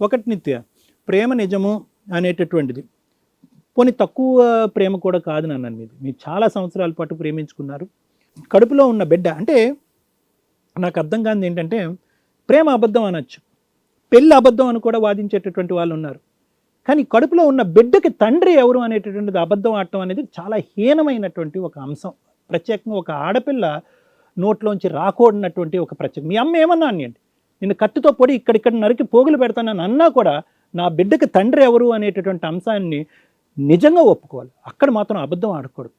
ఒకటి నిత్య ప్రేమ నిజము అనేటటువంటిది. పోనీ తక్కువ ప్రేమ కూడా కాదు నాన్న మీది. మీరు చాలా సంవత్సరాల పాటు ప్రేమించుకున్నారు. కడుపులో ఉన్న బిడ్డ అంటే నాకు అర్థం కానిది ఏంటంటే ప్రేమ అబద్ధం అనొచ్చు. పెళ్ళి అబద్ధం అని కూడా వాదించేటటువంటి వాళ్ళు ఉన్నారు. కానీ కడుపులో ఉన్న బిడ్డకి తండ్రి ఎవరు అనేటటువంటిది అబద్ధం ఆడటం అనేది చాలా హీనమైనటువంటి ఒక అంశం. ప్రత్యేకంగా ఒక ఆడపిల్ల నోట్లోంచి రాకూడనటువంటి ఒక ప్రత్యేకం. మీ అమ్మ ఏమన్నా అండి నేను కత్తితో పొడి ఇక్కడిక్కడ నరికి పోగులు పెడతానని అన్నా కూడా నా బిడ్డకి తండ్రి ఎవరు అనేటటువంటి అంశాన్ని నిజంగా ఒప్పుకోవాలి. అక్కడ మాత్రం అబద్ధం ఆడకూడదు.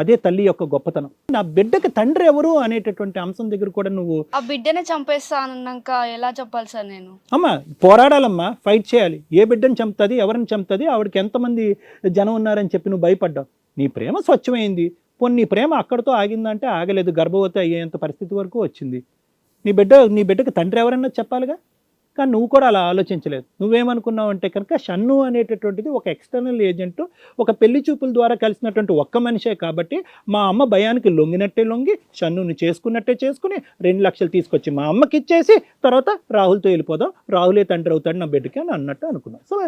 అదే తల్లి యొక్క గొప్పతనం. నా బిడ్డకి తండ్రి ఎవరు అనేటటువంటి అంశం దగ్గర కూడా నువ్వు ఆ బిడ్డనే చంపేస్తా అన్నాక ఎలా చెప్పాలి సార్ నేను? అమ్మ పోరాడాలమ్మా ఫైట్ చేయాలి. ఏ బిడ్డని చంపుతుంది ఎవరిని చంపుతుంది ఆవిడకి ఎంతమంది జనం ఉన్నారని చెప్పి నువ్వు భయపడ్డావు. నీ ప్రేమ స్వచ్ఛమైంది. పోనీ నీ ప్రేమ అక్కడితో ఆగిందంటే ఆగలేదు. గర్భవతి అయ్యేంత పరిస్థితి వరకు వచ్చింది. నీ బిడ్డ నీ బిడ్డకి తండ్రి ఎవరన్నా చెప్పాలిగా? కానీ నువ్వు కూడా అలా ఆలోచించలేదు. నువ్వేమనుకున్నావు అంటే కనుక షన్ను అనేటటువంటిది ఒక ఎక్స్టర్నల్ ఏజెంట్ ఒక పెళ్ళి చూపుల ద్వారా కలిసినటువంటి ఒక్క మనిషే కాబట్టి మా అమ్మ భయానికి లొంగినట్టే లొంగి షన్నుని చేసుకున్నట్టే చేసుకుని రెండు లక్షలు తీసుకొచ్చి మా అమ్మకి ఇచ్చేసి తర్వాత రాహుల్తో వెళ్ళిపోదాం రాహులే తండ్రి అవుతాడు నా బిడ్డకి అని అన్నట్టు అనుకున్నాను సో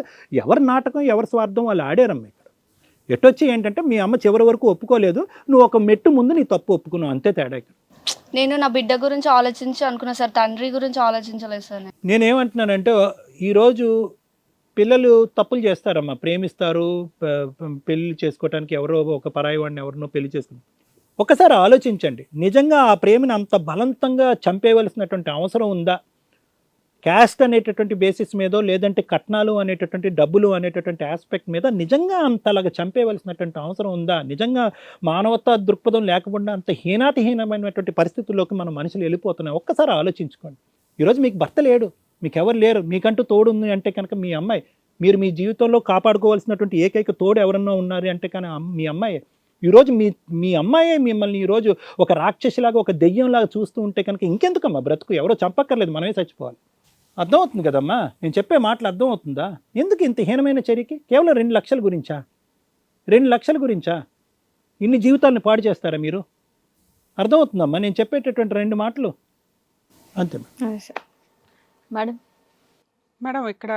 ఎవరి నాటకం ఎవరి స్వార్థం వాళ్ళు ఆడారమ్మ ఇక్కడ. ఎటొచ్చి ఏంటంటే మీ అమ్మ చివరి వరకు ఒప్పుకోలేదు నువ్వు ఒక మెట్టు ముందు నీ తప్పు ఒప్పుకున్నావు అంతే తేడా ఇక్కడ. నేను నా బిడ్డ గురించి ఆలోచించి అనుకున్నా సార్ తండ్రి గురించి ఆలోచించలేదు సార్ నేను. నేనేమంటున్నానంటే ఈరోజు పిల్లలు తప్పులు చేస్తారమ్మా ప్రేమిస్తారు పెళ్ళి చేసుకోవటానికి ఎవరో ఒక పరాయి వాడిని ఎవరినో పెళ్ళి చేసుకుంటారు ఒకసారి ఆలోచించండి నిజంగా ఆ ప్రేమను అంత బలవంతంగా చంపేయవలసినటువంటి అవసరం ఉందా? క్యాస్ట్ అనేటటువంటి బేసిస్ మీదో లేదంటే కట్నాలు అనేటటువంటి డబ్బులు అనేటటువంటి ఆస్పెక్ట్ మీద నిజంగా అంతలాగా చంపేయవలసినటువంటి అవసరం ఉందా? నిజంగా మానవతా దృక్పథం లేకుండా అంత హీనాతిహీనమైనటువంటి పరిస్థితుల్లోకి మన మనుషులు వెళ్ళిపోతున్నాయి. ఒక్కసారి ఆలోచించుకోండి. ఈరోజు మీకు భర్త లేడు. మీకు ఎవరు లేరు? మీకంటూ తోడు ఉంది అంటే కనుక మీ అమ్మాయి. మీరు మీ జీవితంలో కాపాడుకోవాల్సినటువంటి ఏకైక తోడు ఎవరన్నా ఉన్నారు అంటే కానీ మీ అమ్మాయి. ఈరోజు మీ మీ అమ్మాయే మిమ్మల్ని ఈరోజు ఒక రాక్షసిలాగా ఒక దెయ్యంలాగా చూస్తూ ఉంటే కనుక ఇంకెందుకమ్మా బ్రతుకు? ఎవరో చంపక్కర్లేదు. మనమే చచ్చిపోవాలి. అర్థమవుతుంది కదమ్మా? నేను చెప్పే మాటలు అర్థమవుతుందా? ఎందుకు ఇంత హీనమైన చర్యకి? కేవలం రెండు లక్షల గురించా? రెండు లక్షల గురించా? ఇన్ని జీవితాలను పాడు చేస్తారా మీరు? అర్థమవుతుందమ్మా? నేను చెప్పేటటువంటి రెండు మాటలు. అంతే మేడం. మేడం ఇక్కడ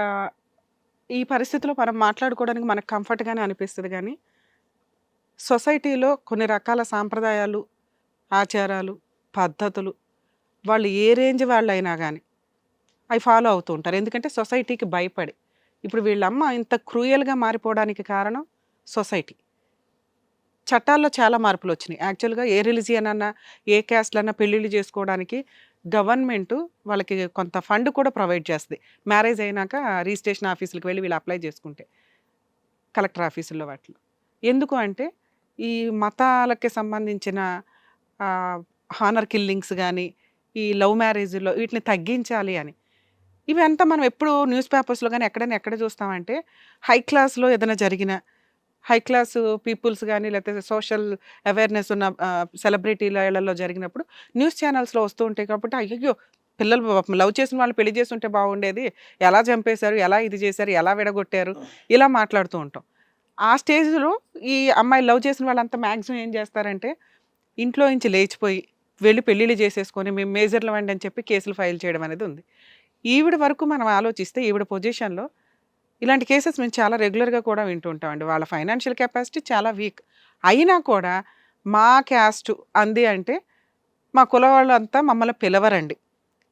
ఈ పరిస్థితిలో మనం మాట్లాడుకోవడానికి మనకు కంఫర్ట్గానే అనిపిస్తుంది కానీ సొసైటీలో కొన్ని రకాల సాంప్రదాయాలు ఆచారాలు పద్ధతులు వాళ్ళు ఏ రేంజ్ వాళ్ళు అయినా కానీ అవి ఫాలో అవుతూ ఉంటారు. ఎందుకంటే సొసైటీకి భయపడి. ఇప్పుడు వీళ్ళమ్మ ఇంత క్రూయల్గా మారిపోవడానికి కారణం సొసైటీ. చట్టాల్లో చాలా మార్పులు వచ్చినాయి. యాక్చువల్గా ఏ రిలీజియన్ అన్నా ఏ క్యాస్ట్లు అన్నా పెళ్ళిళ్ళు చేసుకోవడానికి గవర్నమెంట్ వాళ్ళకి కొంత ఫండ్ కూడా ప్రొవైడ్ చేస్తుంది. మ్యారేజ్ అయినాక రిజిస్ట్రేషన్ ఆఫీసులకు వెళ్ళి వీళ్ళు అప్లై చేసుకుంటే కలెక్టర్ ఆఫీసుల్లో వాటిలో. ఎందుకు అంటే ఈ మతాలకి సంబంధించిన హానర్ కిల్లింగ్స్ కానీ ఈ లవ్ మ్యారేజ్లో వీటిని తగ్గించాలి అని. ఇవంతా మనం ఎప్పుడు న్యూస్ పేపర్స్లో కానీ ఎక్కడైనా ఎక్కడ చూస్తామంటే హై క్లాస్లో ఏదైనా జరిగిన హై క్లాస్ పీపుల్స్ కానీ లేకపోతే సోషల్ అవేర్నెస్ ఉన్న సెలబ్రిటీలలో జరిగినప్పుడు న్యూస్ ఛానల్స్లో వస్తూ ఉంటాయి కాబట్టి అయ్యో పిల్లలు లవ్ చేసిన వాళ్ళు పెళ్ళి చేసి ఉంటే బాగుండేది. ఎలా చంపేశారు? ఎలా ఇది చేశారు? ఎలా విడగొట్టారు? ఇలా మాట్లాడుతూ ఉంటాం. ఆ స్టేజ్లో ఈ అమ్మాయి లవ్ చేసిన వాళ్ళంతా మ్యాక్సిమం ఏం చేస్తారంటే ఇంట్లో నుంచి లేచిపోయి వెళ్ళి పెళ్ళిళ్ళు చేసేసుకొని మేము మేజర్లు వండి అని చెప్పి కేసులు ఫైల్ చేయడం అనేది ఉంది. ఈవిడ వరకు మనం ఆలోచిస్తే ఈవిడ పొజిషన్లో ఇలాంటి కేసెస్ మేము చాలా రెగ్యులర్గా కూడా వింటూ ఉంటామండి వాళ్ళ ఫైనాన్షియల్ కెపాసిటీ చాలా వీక్. అయినా కూడా మా క్యాస్ట్ అంది అంటే మా కుల వాళ్ళంతా మమ్మల్ని పిలవరండి.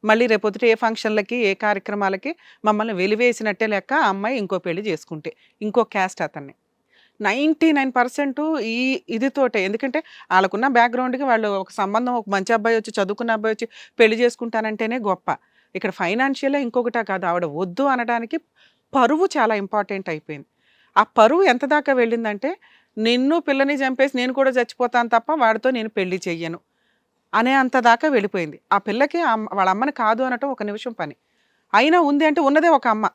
మళ్ళీ రేపొద్దుట ఏ ఫంక్షన్లకి ఏ కార్యక్రమాలకి మమ్మల్ని వెలివేసినట్టే లెక్క ఆ అమ్మాయి ఇంకో పెళ్ళి చేసుకుంటే ఇంకో క్యాస్ట్ అతన్ని. నైంటీ నైన్ పర్సెంట్ ఈ ఇదితోటే. ఎందుకంటే వాళ్ళకున్న బ్యాక్గ్రౌండ్కి వాళ్ళు ఒక సంబంధం ఒక మంచి అబ్బాయి వచ్చి చదువుకున్న అబ్బాయి వచ్చి పెళ్ళి చేసుకుంటానంటేనే గొప్ప. ఇక్కడ ఫైనాన్షియల్గా ఇంకొకటా కాదు ఆవిడ వద్దు అనడానికి పరువు చాలా ఇంపార్టెంట్ అయిపోయింది. ఆ పరువు ఎంత దాకా వెళ్ళిందంటే నిన్ను పిల్లని చంపేసి నేను కూడా చచ్చిపోతాను తప్ప వాడితో నేను పెళ్ళి చెయ్యను అనే అంత దాకా వెళ్ళిపోయింది. ఆ పిల్లకి వాళ్ళ అమ్మని కాదు అనటం ఒక నిమిషం పని. అయినా ఉంది అంటే ఉన్నదే ఒక అమ్మ.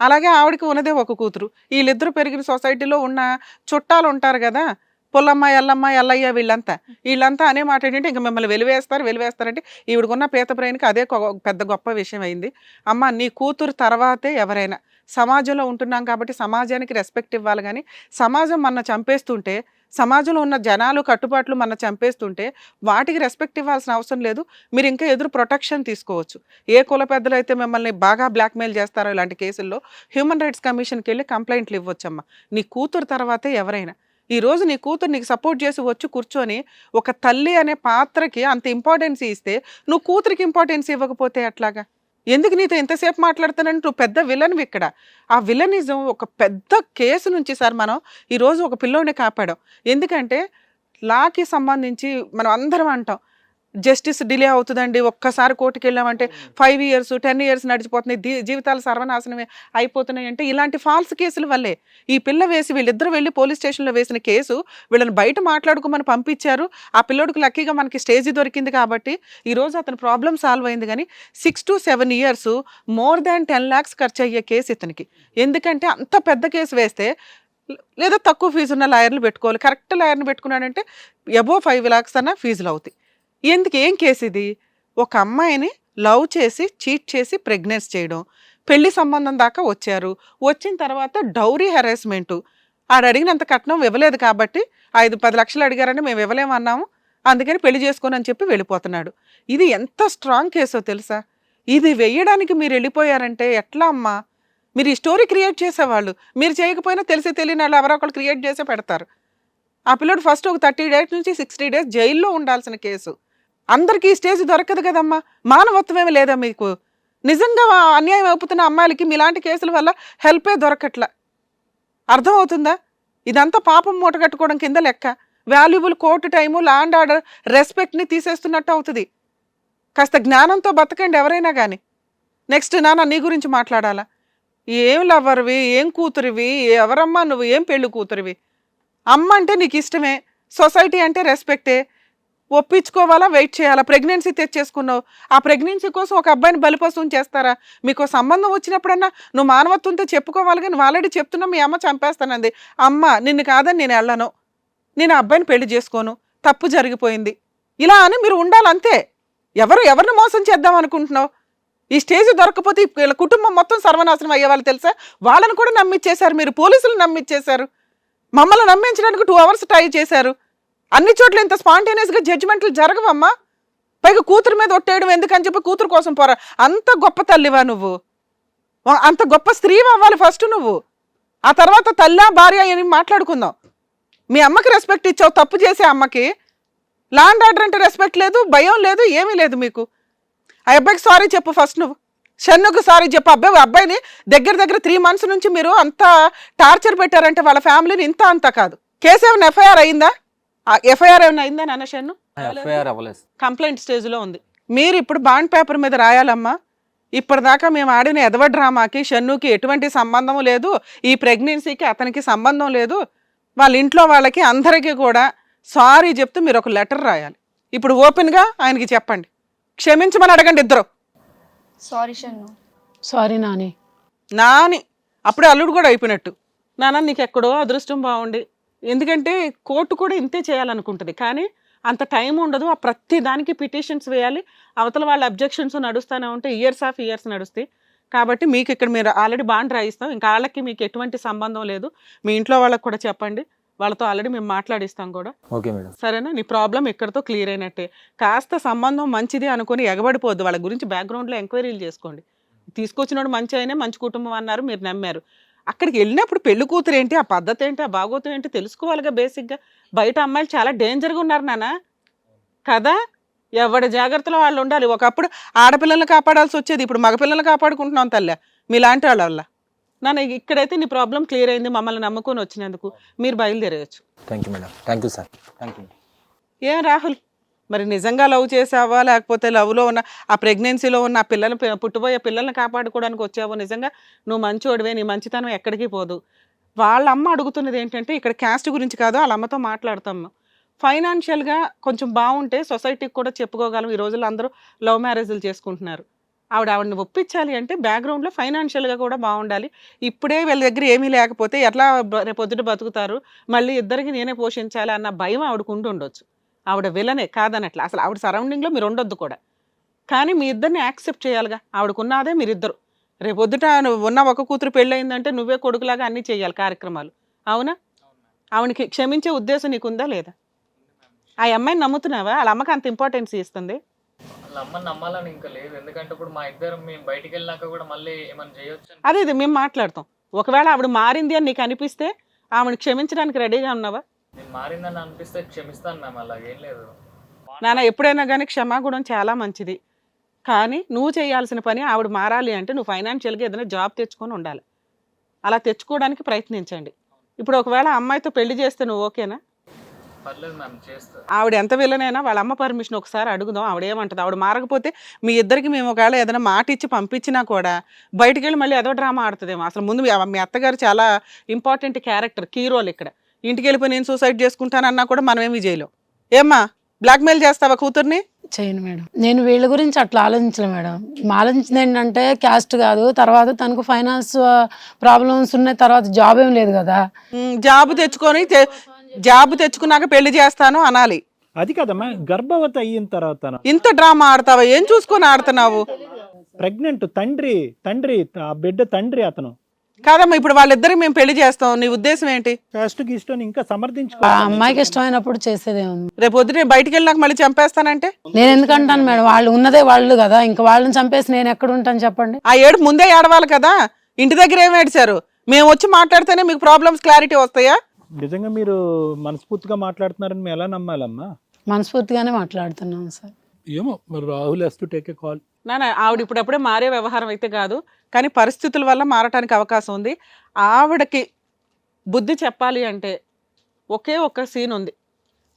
అలాగే ఆవిడకి ఉన్నదే ఒక కూతురు. వీళ్ళిద్దరూ పెరిగిన సొసైటీలో ఉన్న చుట్టాలు ఉంటారు కదా పుల్లమ్మ ఎల్లమ్మ ఎల్లయ్య వీళ్ళంతా. వీళ్ళంతా అనే మాట ఏంటంటే ఇంకా మిమ్మల్ని వెలివేస్తారు వెలివేస్తారంటే ఈవిడకున్న పీత బ్రెయిన్కి అదే ఒక పెద్ద గొప్ప విషయం అయింది. అమ్మ నీ కూతురు తర్వాతే ఎవరైనా సమాజంలో ఉంటున్నాం కాబట్టి సమాజానికి రెస్పెక్ట్ ఇవ్వాలి కానీ సమాజం మన చంపేస్తుంటే సమాజంలో ఉన్న జనాలు కట్టుబాట్లు మన చంపేస్తుంటే వాటికి రెస్పెక్ట్ ఇవ్వాల్సిన అవసరం లేదు. మీరు ఇంకా ఎదురు ప్రొటెక్షన్ తీసుకోవచ్చు. ఏ కుల పెద్దలు అయితే మిమ్మల్ని బాగా బ్లాక్మెయిల్ చేస్తారో ఇలాంటి కేసుల్లో హ్యూమన్ రైట్స్ కమిషన్కి వెళ్ళి కంప్లైంట్లు ఇవ్వచ్చమ్మా. నీ కూతురు తర్వాతే ఎవరైనా ఈ రోజు నీ కూతురు నీకు సపోర్ట్ చేసి వచ్చి కూర్చొని ఒక తల్లి అనే పాత్రకి అంత ఇంపార్టెన్స్ ఇస్తే నువ్వు కూతురికి ఇంపార్టెన్స్ ఇవ్వకపోతే అట్లాగా ఎందుకు నీతో ఎంతసేపు మాట్లాడుతానంటే నువ్వు పెద్ద విలన్ ఇక్కడ. ఆ విలనిజం ఒక పెద్ద కేసు నుంచి సార్ మనం ఈరోజు ఒక పిల్లోని కాపాడాం. ఎందుకంటే లాకి సంబంధించి మనం అందరం అంటాం జస్టిస్ డిలే అవుతుందండి. ఒక్కసారి కోర్టుకి వెళ్ళామంటే ఫైవ్ ఇయర్స్ టెన్ ఇయర్స్ నడిచిపోతున్నాయి. దీ- జీవితాలు సర్వనాశనమే అయిపోతున్నాయి అంటే ఇలాంటి ఫాల్స్ కేసుల వల్లే. ఈ పిల్ల వేసి వీళ్ళిద్దరు వెళ్ళి పోలీస్ స్టేషన్లో వేసిన కేసు వీళ్ళని బయట మాట్లాడుకోమని పంపించారు. ఆ పిల్లోడికి లక్కీగా మనకి స్టేజ్ దొరికింది కాబట్టి ఈరోజు అతని ప్రాబ్లం సాల్వ్ అయింది కానీ six to seven years more than ten lakhs ఖర్చు అయ్యే కేసు ఇతనికి. ఎందుకంటే అంత పెద్ద కేసు వేస్తే లేదా తక్కువ ఫీజు ఉన్న లాయర్లు పెట్టుకోవాలి. కరెక్ట్ లాయర్ని పెట్టుకున్నాడంటే ఎబో ఫైవ్ ల్యాక్స్ అన్న ఫీజులు అవుతాయి. ఎందుకు? ఏం కేసు ఇది? ఒక అమ్మాయిని లవ్ చేసి చీట్ చేసి ప్రెగ్నెన్స్ చేయడం. పెళ్ళి సంబంధం దాకా వచ్చారు. వచ్చిన తర్వాత డౌరీ హెరాస్మెంటు. ఆడు అడిగినంత కట్నం ఇవ్వలేదు కాబట్టి ఐదు పది లక్షలు అడిగారని మేము ఇవ్వలేమన్నాము. అందుకని పెళ్ళి చేసుకోనని అని చెప్పి వెళ్ళిపోతున్నాడు. ఇది ఎంత స్ట్రాంగ్ కేసో తెలుసా? ఇది వెయ్యడానికి మీరు వెళ్ళిపోయారంటే ఎట్లా అమ్మా? మీరు ఈ స్టోరీ క్రియేట్ చేసేవాళ్ళు. మీరు చేయకపోయినా తెలిసి తెలియని వాళ్ళు ఎవరో ఒకళ్ళు క్రియేట్ చేసే పెడతారు. ఆ పిల్లడు ఫస్ట్ ఒక థర్టీ డేస్ నుంచి సిక్స్టీ డేస్ జైల్లో ఉండాల్సిన కేసు. అందరికీ ఈ స్టేజ్ దొరకదు కదమ్మా. మానవత్వం ఏమి లేదా మీకు? నిజంగా అన్యాయం అవుతున్న అమ్మాయిలకి మీలాంటి కేసుల వల్ల హెల్పే దొరకట్లా. అర్థమవుతుందా? ఇదంతా పాపం మూట కట్టుకోవడం కింద లెక్క. Valuable court time law and order రెస్పెక్ట్ని తీసేస్తున్నట్టు అవుతుంది. కాస్త జ్ఞానంతో బతకండి ఎవరైనా కానీ నెక్స్ట్ నాన్న నీ గురించి మాట్లాడాలా? ఏం లవ్వర్వి ఏం కూతురివి? ఎవరమ్మా నువ్వు? ఏం పెళ్ళి కూతురివి? అమ్మ అంటే నీకు ఇష్టమే సొసైటీ అంటే రెస్పెక్టే. ఒప్పించుకోవాలా? వెయిట్ చేయాలా? ప్రెగ్నెన్సీ తెచ్చేసుకున్నావు. ఆ ప్రెగ్నెన్సీ కోసం ఒక అబ్బాయిని బలిపశువుని చేస్తారా? మీకు సంబంధం వచ్చినప్పుడన్నా నువ్వు మానవత్వంతో చెప్పుకోవాలి కానీ నువ్వు ఆల్రెడీ చెప్తున్నా మీ అమ్మ చంపేస్తానంది. అమ్మ నిన్ను కాదని నేను వెళ్ళను. నేను ఆ అబ్బాయిని పెళ్ళి చేసుకోను. తప్పు జరిగిపోయింది. ఇలా అని మీరు ఉండాలి అంతే ఎవరు ఎవరిని మోసం చేద్దాం అనుకుంటున్నావు? ఈ స్టేజ్ దొరకపోతే వీళ్ళ కుటుంబం మొత్తం సర్వనాశనం అయ్యే వాళ్ళు తెలుసా? వాళ్ళని కూడా నమ్మిచ్చేశారు మీరు. పోలీసులు నమ్మిచ్చేశారు. మమ్మల్ని నమ్మించడానికి టూ అవర్స్ ట్రై చేశారు. అన్ని చోట్ల ఇంత స్పాంటేనియస్గా జడ్జిమెంట్లు జరగవమ్మా. పైగా కూతురు మీద ఒట్టేయడం ఎందుకని చెప్పి కూతురు కోసం పోరా. అంత గొప్ప తల్లివా నువ్వు? అంత గొప్ప స్త్రీ అవ్వాలి ఫస్ట్ నువ్వు? ఆ తర్వాత తల్లా భార్య అని మాట్లాడుకుందాం. మీ అమ్మకి రెస్పెక్ట్ ఇచ్చావు తప్పు చేసే అమ్మకి. లాండ్ ఆర్డర్ అంటే రెస్పెక్ట్ లేదు భయం లేదు ఏమీ లేదు మీకు. ఆ అబ్బాయికి సారీ చెప్పు ఫస్ట్ నువ్వు. షన్నుకు సారీ చెప్పు. అబ్బాయి అబ్బాయిని దగ్గర దగ్గర త్రీ మంత్స్ నుంచి మీరు అంత టార్చర్ పెట్టారంటే వాళ్ళ ఫ్యామిలీని ఇంత అంత కాదు. కేసు ఏమైనా ఎఫ్ఐఆర్ అయిందా? ఎఫ్ఐఆర్ ఏమైనా అయిందా నాన్న షన్ను? ఎఫ్ఐఆర్ అవ్వలేదు. కంప్లైంట్ స్టేజ్లో ఉంది. మీరు ఇప్పుడు బాండ్ పేపర్ మీద రాయాలమ్మా. ఇప్పటిదాకా మేము ఆడిన ఎదవ డ్రామాకి షన్నుకి ఎటువంటి సంబంధం లేదు. ఈ ప్రెగ్నెన్సీకి అతనికి సంబంధం లేదు. వాళ్ళ ఇంట్లో వాళ్ళకి అందరికీ కూడా సారీ చెప్తూ మీరు ఒక లెటర్ రాయాలి. ఇప్పుడు ఓపెన్గా ఆయనకి చెప్పండి. క్షమించమని అడగండి ఇద్దరు. సారీ షన్ను. సారీ నాని. నాని. అప్పుడే అల్లుడు కూడా అయిపోయినట్టు. నాన్న నీకు ఎక్కడో అదృష్టం బాగుండి. ఎందుకంటే కోర్టు కూడా ఇంతే చేయాలనుకుంటుంది. కానీ అంత టైం ఉండదు. ఆ ప్రతి దానికి పిటిషన్స్ వేయాలి. అవతల వాళ్ళ అబ్జెక్షన్స్ నడుస్తూనే ఉంటే ఇయర్స్ ఆఫ్ ఇయర్స్ నడుస్తాయి. కాబట్టి మీకు ఇక్కడ మీరు ఆల్రెడీ బాండ్ రాయిస్తాం. ఇంకా వాళ్ళకి మీకు ఎటువంటి సంబంధం లేదు. మీ ఇంట్లో వాళ్ళకి కూడా చెప్పండి. వాళ్ళతో ఆల్రెడీ మేము మాట్లాడిస్తాం కూడా. Okay madam. సరేనా? నీ ప్రాబ్లం ఇక్కడతో క్లియర్ అయినట్టే. కాస్త సంబంధం మంచిది అనుకొని ఎగబడిపోద్దు వాళ్ళ గురించి బ్యాక్గ్రౌండ్లో ఎంక్వైరీలు చేసుకోండి. తీసుకొచ్చినోడు మంచి అయినా మంచి కుటుంబం అన్నారు. మీరు నమ్మారు. అక్కడికి వెళ్ళినప్పుడు పెళ్ళి కూతురు ఏంటి? ఆ పద్ధతి ఏంటి? ఆ బాగోతం ఏంటి? తెలుసుకోవాలిగా బేసిక్గా బయట అమ్మాయిలు చాలా డేంజర్గా ఉన్నారు నాన్న. కదా? ఎవడి జాగ్రత్తలో వాళ్ళు ఉండాలి. ఒకప్పుడు ఆడపిల్లల్ని కాపాడాల్సి వచ్చేది. ఇప్పుడు మగపిల్లల్ని కాపాడుకుంటున్నాం తల్లి. మీలాంటి వాళ్ళ వల్ల నాన్న ఇక్కడైతే నీ ప్రాబ్లం క్లియర్ అయింది. మమ్మల్ని నమ్ముకొని వచ్చినందుకు మీరు బయలుదేరవచ్చు thank you madam thank you sir thank you ఏం రాహుల్? మరి నిజంగా లవ్ చేసావా? లేకపోతే లవ్లో ఉన్న ఆ ప్రెగ్నెన్సీలో ఉన్న ఆ పిల్లలు పుట్టబోయే పిల్లల్ని కాపాడుకోవడానికి వచ్చావో? నిజంగా నువ్వు మంచోడివే నీ మంచితనం ఎక్కడికి పోదు. వాళ్ళ అమ్మ అడుగుతున్నది ఏంటంటే ఇక్కడ క్యాస్ట్ గురించి కాదు వాళ్ళ అమ్మతో మాట్లాడతాం. ఫైనాన్షియల్గా కొంచెం బాగుంటే సొసైటీకి కూడా చెప్పుకోగలం. ఈ రోజుల్లో అందరూ లవ్ మ్యారేజ్లు చేసుకుంటున్నారు. ఆవిడ ఆవిడని ఒప్పించాలి అంటే బ్యాక్గ్రౌండ్లో ఫైనాన్షియల్గా కూడా బాగుండాలి. ఇప్పుడే వీళ్ళ దగ్గర ఏమీ లేకపోతే ఎట్లా రేపు పొద్దుట బతుకుతారు? మళ్ళీ ఇద్దరికి నేనే పోషించాలి అన్న భయం ఆవిడకు ఉండి ఉండొచ్చు ఆవిడ విలనే కాదనట్లా. అసలు ఆవిడ సరౌండింగ్లో మీరు ఉండొద్దు కూడా. కానీ మీ ఇద్దరిని యాక్సెప్ట్ చేయాలిగా. ఆవిడకున్నదే మీరిద్దరు. రేపు పొద్దుట నువ్వు ఉన్న ఒక కూతురు పెళ్ళయిందంటే నువ్వే కొడుకులాగా అన్నీ చేయాలి కార్యక్రమాలు. అవునా? ఆవిడకి క్షమించే ఉద్దేశం నీకుందా లేదా? ఆ అమ్మాయిని నమ్ముతున్నావా? వాళ్ళ అమ్మకి అంత ఇంపార్టెన్స్ ఇస్తుంది? అమ్మని నమ్మాలని ఇంకా లేదు. ఎందుకంటే ఇప్పుడు మా ఇద్దరం మేము బయటికి వెళ్ళినాక కూడా మళ్ళీ ఏమైనా చేయొచ్చు? అదే ఇది మేము మాట్లాడతాం. ఒకవేళ ఆవిడ మారింది అని నీకు అనిపిస్తే ఆవిడని క్షమించడానికి రెడీగా ఉన్నావా? నేను మారిందని అనిపిస్తే క్షమిస్తాను మ్యామ్ అలాగేం లేదు. నాన్న ఎప్పుడైనా కానీ క్షమాగుణం చాలా మంచిది. కానీ నువ్వు చేయాల్సిన పని ఆవిడ మారాలి అంటే నువ్వు ఫైనాన్షియల్గా ఏదైనా జాబ్ తెచ్చుకొని ఉండాలి. అలా తెచ్చుకోవడానికి ప్రయత్నించండి. ఇప్పుడు ఒకవేళ అమ్మాయితో పెళ్ళి చేస్తే నువ్వు ఓకేనా? ఆవిడ ఎంత విల్లనైనా వాళ్ళ అమ్మ పర్మిషన్ ఒకసారి అడుగుదాం ఆవిడ ఏమంటుంది? ఆవిడ మారకపోతే మీ ఇద్దరికి మేము ఒకవేళ ఏదైనా మాట ఇచ్చి పంపించినా కూడా బయటికి వెళ్ళి మళ్ళీ ఏదో డ్రామా ఆడుతుందేమో. అసలు ముందు మీ మీ అత్తగారు చాలా ఇంపార్టెంట్ క్యారెక్టర్ కీ రోల్ ఇక్కడ. ఇంటికి వెళ్ళిపోయి నేను సూసైడ్ చేసుకుంటానన్నా కూడా మనం ఏమి చేయలేం. ఏమ్మా బ్లాక్మెయిల్ చేస్తావా కూతుర్ని? చేయను మేడం. నేను వీళ్ళ గురించి అట్లా ఆలోచించలే మేడం. ఆలోచించింది ఏంటంటే క్యాస్ట్ కాదు తర్వాత తనకు ఫైనాన్స్ ప్రాబ్లమ్స్ ఉన్నాయి తర్వాత జాబ్ ఏం లేదు కదా. జాబ్ తెచ్చుకొని జాబ్ తెచ్చుకున్నాక పెళ్ళి చేస్తాను అనాలి. అది కదమ్మా గర్భవతి అయిన తర్వాత ఇంత డ్రామా ఆడతావా? ఏం చూసుకొని ఆడుతున్నావు? ప్రెగ్నెంట్ తండ్రి తండ్రి ఆ బిడ్డ తండ్రి అతను. కాదమ్మా ఇప్పుడు వాళ్ళిద్దరికి మేము పెళ్ళి చేస్తాం. నీ ఉద్దేశం ఏంటి? ఫస్ట్ గిస్ట్ ఇంకా సమర్థించుకో ఆ అమ్మాయికి ఇష్టమైనప్పుడు చేసేదే ఉంది. రేపు పొద్దునే బయటికి వెళ్ళినాక మళ్ళీ చంపేస్తానంటే? నేను ఎందుకంటాను మేడం? వాళ్ళు ఉన్నదే వాళ్ళు కదా. ఇంకా వాళ్ళని చంపేసి నేను ఎక్కడ ఉంటాను చెప్పండి. ఆ ఏడు ముందే ఏడవాలి కదా? ఇంటి దగ్గర ఏం ఏడ్చారు? మేము వచ్చి మాట్లాడితేనే మీకు ప్రాబ్లమ్స్ క్లారిటీ వస్తాయా? నిజంగా మీరు మనస్ఫూర్తిగా మాట్లాడుతున్నారని మేము ఎలా నమ్మాలమ్మా? మనస్ఫూర్తిగానే మాట్లాడుతున్నాను సార్. ఏమో మరి Rahul has to take a call నాన్న ఆవిడ ఇప్పుడప్పుడే మారే వ్యవహారం అయితే కాదు. కానీ పరిస్థితుల వల్ల మారటానికి అవకాశం ఉంది. ఆవిడకి బుద్ధి చెప్పాలి అంటే ఒకే ఒక్క సీన్ ఉంది.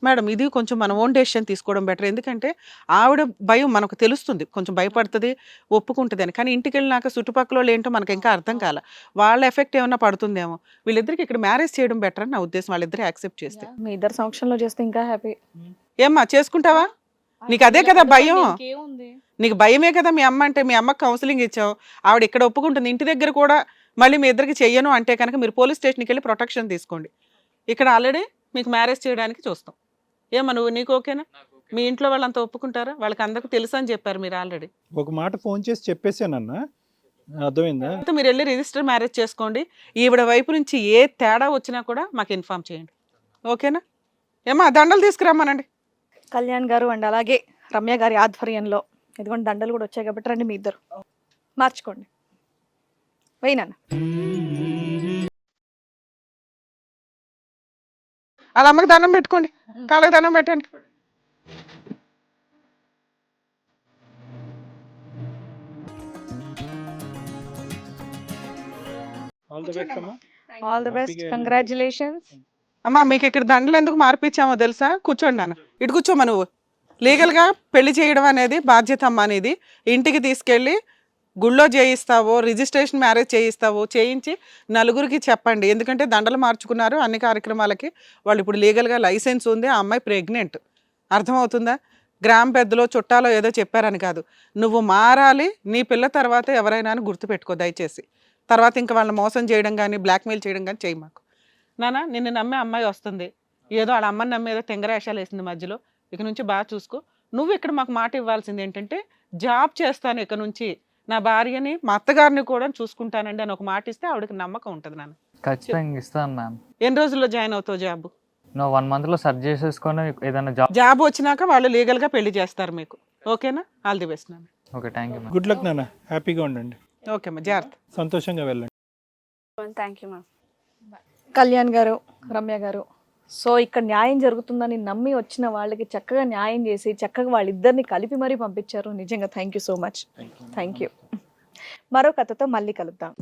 మేడం ఇది కొంచెం మన ఓన్ డెసిషన్ తీసుకోవడం బెటర్. ఎందుకంటే ఆవిడ భయం మనకు తెలుస్తుంది. కొంచెం భయపడుతుంది ఒప్పుకుంటుంది అని. కానీ ఇంటికి వెళ్ళినాక చుట్టుపక్కల వాళ్ళు ఏంటో మనకి ఇంకా అర్థం కాల. వాళ్ళ ఎఫెక్ట్ ఏమన్నా పడుతుందేమో. వీళ్ళిద్దరికి ఇక్కడ మ్యారేజ్ చేయడం బెటర్ అని నా ఉద్దేశం. వాళ్ళిద్దరు యాక్సెప్ట్ చేస్తే. మీ ఇద్దరు సంవత్సరంలో చేస్తే ఇంకా హ్యాపీ. ఏమ్మా చేసుకుంటావా? నీకు అదే కదా భయం. నీకు భయమే కదా మీ అమ్మ అంటే? మీ అమ్మకి కౌన్సిలింగ్ ఇచ్చావు. ఆవిడ ఇక్కడ ఒప్పుకుంటుంది. ఇంటి దగ్గర కూడా మళ్ళీ మీ ఇద్దరికి చెయ్యను అంటే కనుక మీరు పోలీస్ స్టేషన్కి వెళ్ళి ప్రొటెక్షన్ తీసుకోండి. ఇక్కడ ఆల్రెడీ మీకు మ్యారేజ్ చేయడానికి చూస్తాం. ఏమా నువ్వు నీకు ఓకేనా నాకు ఓకే. మీ ఇంట్లో వాళ్ళంతా ఒప్పుకుంటారా? వాళ్ళకి అందరికి తెలుసు అని చెప్పారు మీరు ఆల్రెడీ ఒక మాట ఫోన్ చేసి చెప్పేసానన్న అర్థమైందా? అయితే మీరు వెళ్ళి రిజిస్టర్ మ్యారేజ్ చేసుకోండి. ఈవిడ వైపు నుంచి ఏ తేడా వచ్చినా కూడా మాకు ఇన్ఫామ్ చేయండి. ఓకేనా ఏమా దండలు తీసుకురమ్మానండి. కళ్యాణ్ గారు అండ్ అలాగే రమ్య గారి ఆధ్వర్యంలో ఇదిగోండి దండలు కూడా వచ్చాయి కాబట్టి రండి మీ ఇద్దరు. మార్చుకోండి. వెయ్యి వాళ్ళ అమ్మకి దండం పెట్టుకోండి. కాళ్ళకి దండం పెట్టండి. ఆల్ ది బెస్ట్ అమ్మా. ఆల్ ది బెస్ట్ Happy గా కంగ్రాచులేషన్స్ అమ్మా మీకు ఇక్కడ దండలు ఎందుకు మార్పించామో తెలుసా? కూర్చోండి నాన్న. ఇటు కూర్చోమా నువ్వు? లీగల్గా పెళ్ళి చేయడం అనేది బాధ్యత అనేది ఇంటికి తీసుకెళ్ళి గుళ్ళో చేయిస్తావో రిజిస్ట్రేషన్ మ్యారేజ్ చేయిస్తావో చేయించి నలుగురికి చెప్పండి. ఎందుకంటే దండలు మార్చుకున్నారు అన్ని కార్యక్రమాలకి. వాళ్ళు ఇప్పుడు లీగల్గా లైసెన్స్ ఉంది ఆ అమ్మాయి ప్రెగ్నెంట్. అర్థమవుతుందా? గ్రామ పెద్దలో చుట్టాలో ఏదో చెప్పారని కాదు. నువ్వు మారాలి నీ పిల్ల తర్వాత ఎవరైనా అని గుర్తుపెట్టుకో దయచేసి. తర్వాత ఇంకా వాళ్ళని మోసం చేయడం కానీ బ్లాక్మెయిల్ చేయడం కానీ చేయి మాకు. నానా నిన్ను నమ్మే అమ్మాయి వస్తుంది. ఏదో వాళ్ళ అమ్మని నమ్మేదో తెంగరాశాలు వేసింది మధ్యలో. ఇక నుంచి బాగా చూసుకో. నువ్వు ఇక్కడ మాకు మాట ఇవ్వాల్సింది ఏంటంటే జాబ్ చేస్తాను ఇక నుంచి. నా భార్యని మా అత్తగారిని కూడా చూసుకుంటానండి అని ఒక మాట ఇస్తే ఆవిడకి నమ్మకం ఉంటుంది నాన్న. ఖచ్చితంగా ఇస్తాను మ్యామ్ ఎన్ని రోజుల్లో జాయిన్ అవుతావు జాబ్? నువ్వు వన్ మంత్లో సర్చ్ చేసేసుకొని ఏదైనా జాబ్ జాబ్ వచ్చినాక వాళ్ళు లీగల్గా పెళ్ళి చేస్తారు మీకు. ఓకేనా? ఆల్ ది బెస్ట్ నాన్న. Okay thank you good luck నాన్న. హ్యాపీగా ఉండండి. ఓకే అమ్మా జాగ్రత్త. సంతోషంగా వెళ్ళండి. థ్యాంక్ యూ మ్యామ్ కళ్యాణ్ గారు రమ్య గారు సో ఇక్కడ న్యాయం జరుగుతుందని నమ్మి వచ్చిన వాళ్ళకి చక్కగా న్యాయం చేసి చక్కగా వాళ్ళిద్దరిని కలిపి మరీ పంపించారు. నిజంగా thank you so much thank you మరో కథతో మళ్ళీ కలుద్దాం.